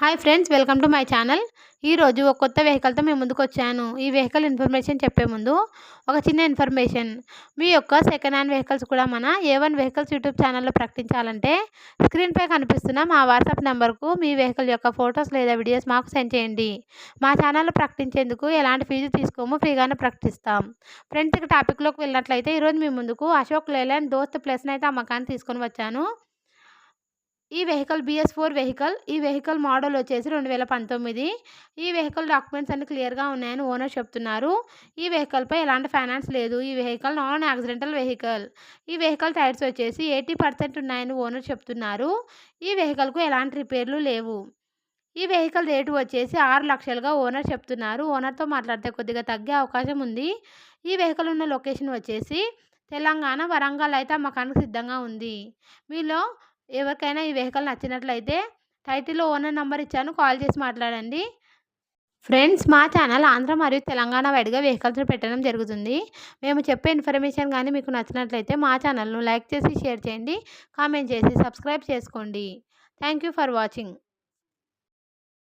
Hi friends welcome to my channel. ఈరోజు ఒక కొత్త వెహికల్తో మేము ముందుకు వచ్చాను. ఈ వెహికల్ ఇన్ఫర్మేషన్ చెప్పే ముందు ఒక చిన్న ఇన్ఫర్మేషన్. మీ యొక్క సెకండ్ హ్యాండ్ వెహికల్స్ కూడా మన ఏ వన్ వెహికల్స్ యూట్యూబ్ ఛానల్లో ప్రకటించాలంటే స్క్రీన్పై కనిపిస్తున్న మా వాట్సాప్ నెంబర్కు మీ వెహికల్ యొక్క ఫొటోస్ లేదా వీడియోస్ మాకు సెండ్ చేయండి. మా ఛానల్లో ప్రకటించేందుకు ఎలాంటి ఫీజు తీసుకోము ఫ్రీగానే ప్రకటిస్తాం. ఫ్రెండ్స్ ఇక టాపిక్లోకి వెళ్ళినట్లయితే ఈరోజు మీ ముందుకు అశోక్ లేలాండ్ దోస్త్ ప్లస్ అయితే అమ్మకాన్ని తీసుకొని వచ్చాను. ఈ వెహికల్ బిఎస్ ఫోర్ వెహికల్ ఈ వెహికల్ మోడల్ వచ్చేసి రెండు వేల పంతొమ్మిది. ఈ వెహికల్ డాక్యుమెంట్స్ అన్ని క్లియర్గా ఉన్నాయని ఓనర్ చెప్తున్నారు. ఈ వెహికల్పై ఎలాంటి ఫైనాన్స్ లేదు. ఈ వెహికల్ నాన్ యాక్సిడెంటల్ వెహికల్. ఈ వెహికల్ టైర్స్ వచ్చేసి ఎయిటీ పర్సెంట్ ఉన్నాయని ఓనర్ చెప్తున్నారు. ఈ వెహికల్కు ఎలాంటి రిపేర్లు లేవు. ఈ వెహికల్ రేటు వచ్చేసి ఆరు లక్షలుగా ఓనర్ చెప్తున్నారు. ఓనర్తో మాట్లాడితే కొద్దిగా తగ్గే అవకాశం ఉంది. ఈ వెహికల్ ఉన్న లొకేషన్ వచ్చేసి తెలంగాణ వరంగల్ అయితే అమ్మకానికి సిద్ధంగా ఉంది. మీలో ఎవరికైనా ఈ వెహికల్ నచ్చినట్లయితే టైటిల్లో ఓనర్ నెంబర్ ఇచ్చాను కాల్ చేసి మాట్లాడండి. ఫ్రెండ్స్ మా ఛానల్ ఆంధ్ర మరియు తెలంగాణ వైడ్గా వెహికల్స్ పెట్టడం జరుగుతుంది. మేము చెప్పే ఇన్ఫర్మేషన్ కానీ మీకు నచ్చినట్లయితే మా ఛానల్ను లైక్ చేసి షేర్ చేయండి కామెంట్ చేసి సబ్స్క్రైబ్ చేసుకోండి. Thank you for watching.